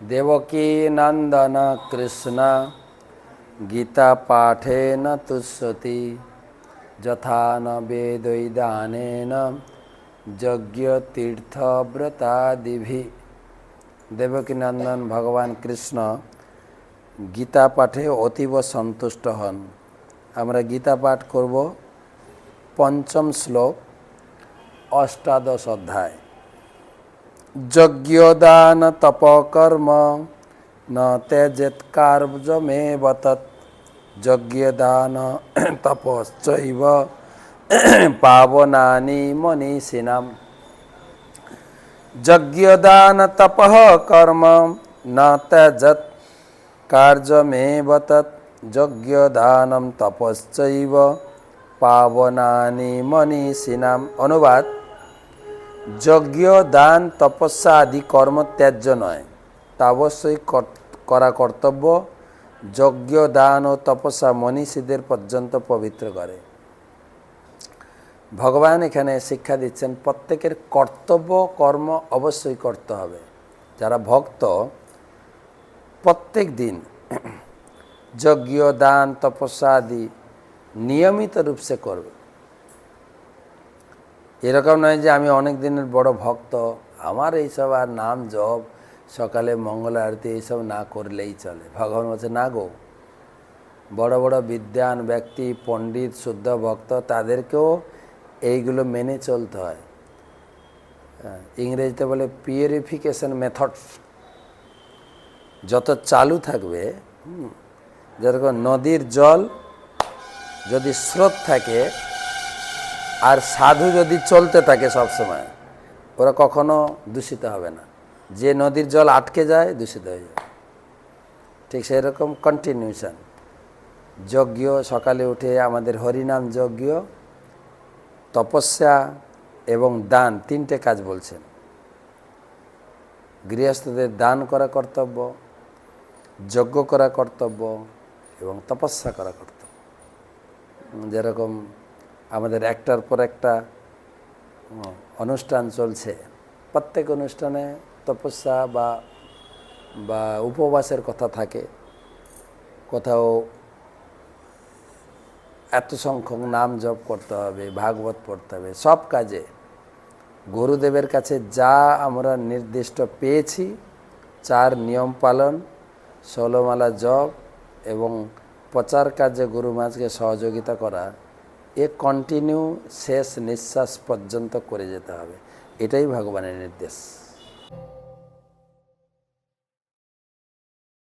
দেবকী নন্দন কৃষ্ণ গীতা পাঠেন তুষ্যতি যথা ন বেদৈদানেন দেবকী নন্দন ভগবান কৃষ্ণ গীতা পাঠে অতীব সন্তুষ্ট হন আমরা গীতা পাঠ করব পঞ্চম শ্লোক অষ্টাদশ অধ্যায় যজ্ঞদান তপকর্ম, ন তেজেত কার্যমেব তৎ। যজ্ঞদান তপশ্চৈব পাবনানি মনীষিণাম যজ্ঞদান তপঃ কর্ম ন তেজত কার্যমেব তৎ। যজ্ঞদানম তপশ্চৈব পাবনানি মনীষিণাম অনুবাদ। যজ্ঞ, দান, তপস্যা আদি কর্ম ত্যায্য নয়। তা অবশ্যই কর- করা কর্তব্য। যজ্ঞ, দান ও তপস্যা মনীষীদের পর্যন্ত পবিত্র করে। ভগবান এখানে শিক্ষা দিচ্ছেন, প্রত্যেকের কর্তব্য, কর্ম অবশ্যই করতে হবে। যারা ভক্ত, প্রত্যেক দিন যজ্ঞ, দান, তপস্যা আদি নিয়মিত রূপসে করবে। এরকম নয় যে আমি অনেক দিনের বড় ভক্ত। আমার এইসব আর নাম জপ, সকালে মঙ্গল আরতি এইসব না করলেই চলে। ভগবান বলছে, না গো। বড় বড় বিদ্যান, ব্যক্তি, পণ্ডিত, শুদ্ধ ভক্ত, তাদেরকেও এইগুলো মেনে চলতে হয়। ইংরেজিতে বলে পিউরিফিকেশন মেথডস যত চালু থাকবে যেরকম নদীর জল যদি স্রোত থাকে আর সাধু যদি চলতে থাকে সব সময়, ওরা কখনো দূষিত হবে না। যে নদীর জল আটকে যায়, দূষিত হয়ে যায়। ঠিক সেই রকম কন্টিনিউশন যজ্ঞ, সকালে উঠে আমাদের হরিনাম যজ্ঞ, তপস্যা এবং দান, তিনটে কাজ বলছেন। গৃহস্থদের দান করা কর্তব্য, যজ্ঞ করা কর্তব্য এবং তপস্যা করা কর্তব্য। যেরকম আমাদের একটার পর একটা অনুষ্ঠান চলছে। প্রত্যেক অনুষ্ঠানে তপস্যা বা বা উপবাসের কথা থাকে। কোথাও এত সংখ্যক নাম জপ করতে হবে, ভাগবত পড়তে হবে, সব কাজে। গুরুদেবের কাছে যা আমরা নির্দিষ্ট পেয়েছি, চার নিয়ম পালন, ষোলোমালা জপ এবং প্রচার কাজে গুরু মাঝকে সহযোগিতা করা এ কন্টিনিউ শেষ নিঃশ্বাস পর্যন্ত করে যেতে হবে। এটাই ভগবানের নির্দেশ।